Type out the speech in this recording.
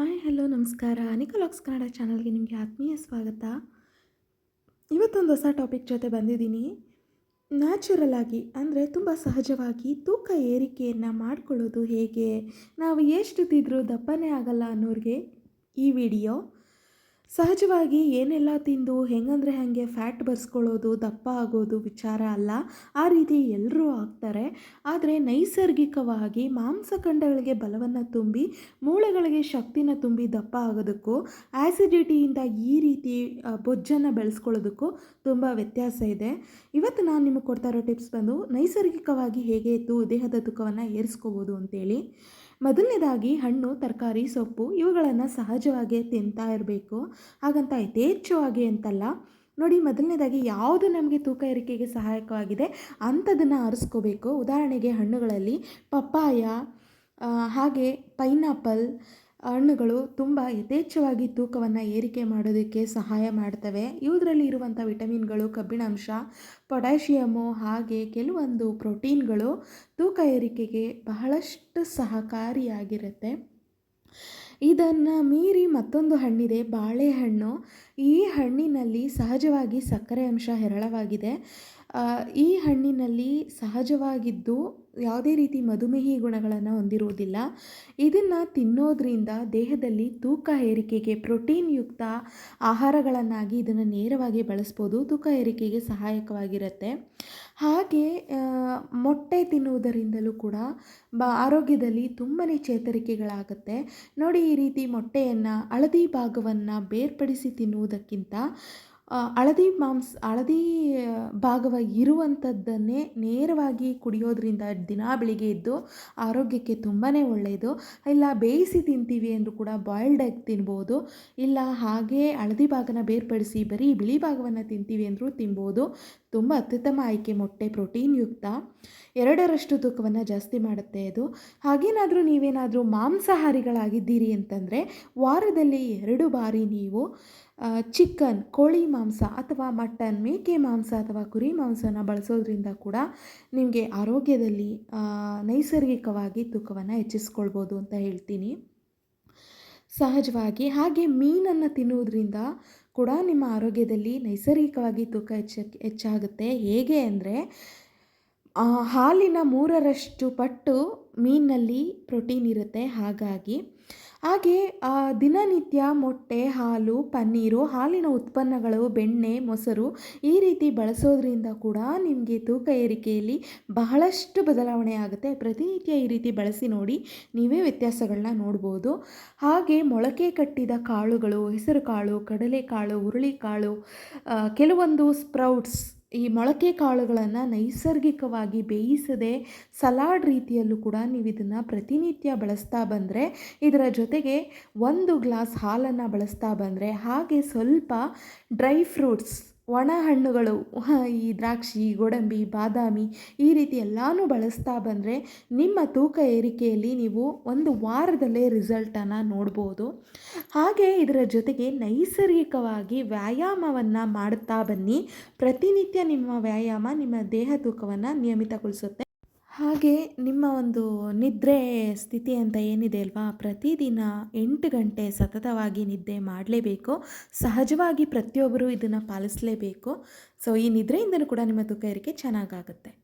Hi, hello, ನಮಸ್ಕಾರ. ನಿಕೋಲಾಕ್ಸ್ ಕನ್ನಡ ಚಾನಲ್ಗೆ ನಿಮಗೆ ಆತ್ಮೀಯ ಸ್ವಾಗತ. ಇವತ್ತೊಂದು ಹೊಸ ಟಾಪಿಕ್ ಜೊತೆ ಬಂದಿದ್ದೀನಿ. ನ್ಯಾಚುರಲ್ ಆಗಿ, ಅಂದರೆ ತುಂಬ ಸಹಜವಾಗಿ ತೂಕ ಏರಿಕೆಯನ್ನು ಮಾಡ್ಕೊಳ್ಳೋದು ಹೇಗೆ, ನಾವು ಎಷ್ಟು ತಿದ್ರೂ ದಪ್ಪನೇ ಆಗಲ್ಲ ಅನ್ನೋರಿಗೆ ಈ ವಿಡಿಯೋ. ಸಹಜವಾಗಿ ಏನೆಲ್ಲ ತಿಂದು ಹೆಂಗಂದರೆ ಹಾಗೆ ಫ್ಯಾಟ್ ಬರ್ಸ್ಕೊಳ್ಳೋದು, ದಪ್ಪ ಆಗೋದು ವಿಚಾರ ಅಲ್ಲ. ಆ ರೀತಿ ಎಲ್ಲರೂ ಆಗ್ತಾರೆ. ಆದರೆ ನೈಸರ್ಗಿಕವಾಗಿ ಮಾಂಸಖಂಡಗಳಿಗೆ ಬಲವನ್ನು ತುಂಬಿ, ಮೂಳೆಗಳಿಗೆ ಶಕ್ತಿನ ತುಂಬಿ ದಪ್ಪ ಆಗೋದಕ್ಕೂ ಆ್ಯಸಿಡಿಟಿಯಿಂದ ಈ ರೀತಿ ಬೊಜ್ಜನ್ನು ಬೆಳೆಸ್ಕೊಳ್ಳೋದಕ್ಕೂ ತುಂಬ ವ್ಯತ್ಯಾಸ ಇದೆ. ಇವತ್ತು ನಾನು ನಿಮಗೆ ಕೊಡ್ತಾ ಇರೋ ಟಿಪ್ಸ್ ಬಂದು ನೈಸರ್ಗಿಕವಾಗಿ ಹೇಗೆ ಇತ್ತು ದೇಹದ ತೂಕವನ್ನು ಏರಿಸ್ಕೋಬೋದು ಅಂತೇಳಿ. ಮೊದಲನೇದಾಗಿ ಹಣ್ಣು, ತರಕಾರಿ, ಸೊಪ್ಪು ಇವುಗಳನ್ನು ಸಹಜವಾಗಿ ತಿಂತಾ ಇರಬೇಕು. ಹಾಗಂತ ಯಥೇಚ್ಛವಾಗಿ ಅಂತಲ್ಲ. ನೋಡಿ ಮೊದಲನೇದಾಗಿ ಯಾವುದು ನಮಗೆ ತೂಕ ಏರಿಕೆಗೆ ಸಹಾಯಕವಾಗಿದೆ ಅಂಥದನ್ನು ಆರಿಸ್ಕೋಬೇಕು ಉದಾಹರಣೆಗೆ ಹಣ್ಣುಗಳಲ್ಲಿ ಪಪ್ಪಾಯ ಹಾಗೆ ಪೈನಾಪಲ್ ಹಣ್ಣುಗಳು ತುಂಬ ಯಥೇಚ್ಛವಾಗಿ ತೂಕವನ್ನು ಏರಿಕೆ ಮಾಡೋದಕ್ಕೆ ಸಹಾಯ ಮಾಡ್ತವೆ. ಇವುದರಲ್ಲಿ ಇರುವಂಥ ವಿಟಮಿನ್ಗಳು, ಕಬ್ಬಿಣಾಂಶ, ಪೊಟ್ಯಾಷಿಯಮು ಹಾಗೆ ಕೆಲವೊಂದು ಪ್ರೋಟೀನ್ಗಳು ತೂಕ ಏರಿಕೆಗೆ ಬಹಳಷ್ಟು ಸಹಕಾರಿಯಾಗಿರುತ್ತೆ. ಇದನ್ನು ಮೀರಿ ಮತ್ತೊಂದು ಹಣ್ಣಿದೆ, ಬಾಳೆಹಣ್ಣು. ಈ ಹಣ್ಣಿನಲ್ಲಿ ಸಹಜವಾಗಿ ಸಕ್ಕರೆ ಅಂಶ ಹೇರಳವಾಗಿದೆ. ಈ ಹಣ್ಣಿನಲ್ಲಿ ಸಹಜವಾಗಿದ್ದು ಯಾವುದೇ ರೀತಿ ಮಧುಮೇಹಿ ಗುಣಗಳನ್ನು ಹೊಂದಿರುವುದಿಲ್ಲ. ಇದನ್ನು ತಿನ್ನೋದ್ರಿಂದ ದೇಹದಲ್ಲಿ ತೂಕ ಏರಿಕೆಗೆ ಪ್ರೋಟೀನ್ಯುಕ್ತ ಆಹಾರಗಳನ್ನಾಗಿ ಇದನ್ನು ನೇರವಾಗಿ ಬಳಸ್ಬೋದು. ತೂಕ ಏರಿಕೆಗೆ ಸಹಾಯಕವಾಗಿರುತ್ತೆ. ಹಾಗೆ ಮೊಟ್ಟೆ ತಿನ್ನುವುದರಿಂದಲೂ ಕೂಡ ಬ, ಆರೋಗ್ಯದಲ್ಲಿ ತುಂಬಾ ಚೇತರಿಕೆಗಳಾಗುತ್ತೆ. ನೋಡಿ ಈ ರೀತಿ ಮೊಟ್ಟೆಯನ್ನು ಹಳದಿ ಭಾಗವನ್ನು ಬೇರ್ಪಡಿಸಿ ತಿನ್ನುವುದಕ್ಕಿಂತ ಹಳದಿ ಮಾಂಸ, ಹಳದಿ ಭಾಗವ ಇರುವಂಥದ್ದನ್ನೇ ನೇರವಾಗಿ ಕುಡಿಯೋದ್ರಿಂದ ದಿನಾ ಬೆಳಿಗ್ಗೆ ಎದ್ದು ಆರೋಗ್ಯಕ್ಕೆ ತುಂಬಾ ಒಳ್ಳೆಯದು ಇಲ್ಲ, ಬೇಯಿಸಿ ತಿಂತೀವಿ ಅಂದರೂ ಕೂಡ ಬಾಯ್ಲ್ಡ್ ಆಗಿ ತಿನ್ಬೋದು. ಇಲ್ಲ, ಹಾಗೆ ಹಳದಿ ಭಾಗನ ಬೇರ್ಪಡಿಸಿ ಬರೀ ಬಿಳಿ ಭಾಗವನ್ನು ತಿಂತೀವಿ ಅಂದರೂ ತಿನ್ಬೋದು. ತುಂಬ ಅತ್ಯುತ್ತಮ ಆಯ್ಕೆ, ಮೊಟ್ಟೆ ಪ್ರೋಟೀನ್ ಯುಕ್ತ. ಎರಡರಷ್ಟು ತೂಕವನ್ನು ಜಾಸ್ತಿ ಮಾಡುತ್ತೆ ಅದು. ಹಾಗೇನಾದರೂ ನೀವೇನಾದರೂ ಮಾಂಸಾಹಾರಿಗಳಾಗಿದ್ದೀರಿ ಅಂತಂದರೆ ವಾರದಲ್ಲಿ ಎರಡು ಬಾರಿ ನೀವು ಚಿಕನ್, ಕೋಳಿ ಮಾಂಸ ಅಥವಾ ಮಟನ್, ಮೇಕೆ ಮಾಂಸ ಅಥವಾ ಕುರಿ ಮಾಂಸನ ಬಳಸೋದ್ರಿಂದ ಕೂಡ ನಿಮಗೆ ಆರೋಗ್ಯದಲ್ಲಿ ನೈಸರ್ಗಿಕವಾಗಿ ತೂಕವನ್ನು ಹೆಚ್ಚಿಸ್ಕೊಳ್ಬೋದು ಅಂತ ಹೇಳ್ತೀನಿ. ಸಹಜವಾಗಿ ಹಾಗೆ ಮೀನನ್ನು ತಿನ್ನುವುದರಿಂದ ಕೂಡ ನಿಮ್ಮ ಆರೋಗ್ಯದಲ್ಲಿ ನೈಸರ್ಗಿಕವಾಗಿ ತೂಕ ಹೆಚ್ಚ, ಹೆಚ್ಚಾಗುತ್ತೆ. ಹೇಗೆ ಅಂದರೆ ಹಾಲಿನ ಮೂರರಷ್ಟು ಪಟ್ಟು ಮೀನಿನಲ್ಲಿ ಪ್ರೋಟೀನ್ ಇರುತ್ತೆ. ಹಾಗಾಗಿ ಹಾಗೆ ದಿನನಿತ್ಯ ಮೊಟ್ಟೆ, ಹಾಲು, ಪನ್ನೀರು, ಹಾಲಿನ ಉತ್ಪನ್ನಗಳು, ಬೆಣ್ಣೆ, ಮೊಸರು ಈ ರೀತಿ ಬಳಸೋದ್ರಿಂದ ಕೂಡ ನಿಮಗೆ ತೂಕ ಏರಿಕೆಯಲ್ಲಿ ಬಹಳಷ್ಟು ಬದಲಾವಣೆ ಆಗುತ್ತೆ. ಪ್ರತಿನಿತ್ಯ ಈ ರೀತಿ ಬಳಸಿ ನೋಡಿ ನೀವೇ ವ್ಯತ್ಯಾಸಗಳನ್ನ ನೋಡ್ಬೋದು. ಹಾಗೆ ಮೊಳಕೆ ಕಟ್ಟಿದ ಕಾಳುಗಳು, ಹೆಸರುಕಾಳು, ಕಡಲೆಕಾಳು, ಹುರುಳಿಕಾಳು ಕೆಲವೊಂದು ಸ್ಪ್ರೌಟ್ಸ್ ಈ ಮೊಳಕೆ ಕಾಳುಗಳನ್ನು ನೈಸರ್ಗಿಕವಾಗಿ ಬೇಯಿಸದೆ ಸಲಾಡ್ ರೀತಿಯಲ್ಲೂ ಕೂಡ ನೀವು ಇದನ್ನು ಪ್ರತಿನಿತ್ಯ ಬಳಸ್ತಾ ಬಂದರೆ ಇದರ ಜೊತೆಗೆ ಒಂದು ಗ್ಲಾಸ್ ಹಾಲನ್ನು ಬಳಸ್ತಾ ಬಂದರೆ ಹಾಗೆ ಸ್ವಲ್ಪ ಡ್ರೈ ಫ್ರೂಟ್ಸ್ ಒಣ ಹಣ್ಣುಗಳು ಈ ದ್ರಾಕ್ಷಿ, ಗೋಡಂಬಿ, ಬಾದಾಮಿ ಈ ರೀತಿ ಎಲ್ಲನೂ ಬಳಸ್ತಾ ಬಂದರೆ ನಿಮ್ಮ ತೂಕ ಏರಿಕೆಯಲ್ಲಿ ನೀವು ಒಂದು ವಾರದಲ್ಲೇ ರಿಸಲ್ಟನ್ನು ನೋಡ್ಬೋದು. ಹಾಗೆ ಇದರ ಜೊತೆಗೆ ನೈಸರ್ಗಿಕವಾಗಿ ವ್ಯಾಯಾಮವನ್ನು ಮಾಡುತ್ತಾ ಬನ್ನಿ. ಪ್ರತಿನಿತ್ಯ ನಿಮ್ಮ ವ್ಯಾಯಾಮ ನಿಮ್ಮ ದೇಹ ತೂಕವನ್ನು ನಿಯಮಿತಗೊಳಿಸುತ್ತೆ. ಹಾಗೆ ನಿಮ್ಮ ಒಂದು ನಿದ್ರೆ ಸ್ಥಿತಿ ಅಂತ ಏನಿದೆ ಅಲ್ವಾ? ಪ್ರತಿದಿನ ಎಂಟು ಗಂಟೆ ಸತತವಾಗಿ ನಿದ್ದೆ ಮಾಡಲೇಬೇಕು. ಸಹಜವಾಗಿ ಪ್ರತಿಯೊಬ್ಬರು ಇದನ್ನು ಪಾಲಿಸಲೇಬೇಕು. ಸೊ ಈ ನಿದ್ರೆಯಿಂದಲೂ ಕೂಡ ನಿಮ್ಮ ತೂಕ ಏರಿಕೆ ಚೆನ್ನಾಗಾಗುತ್ತೆ.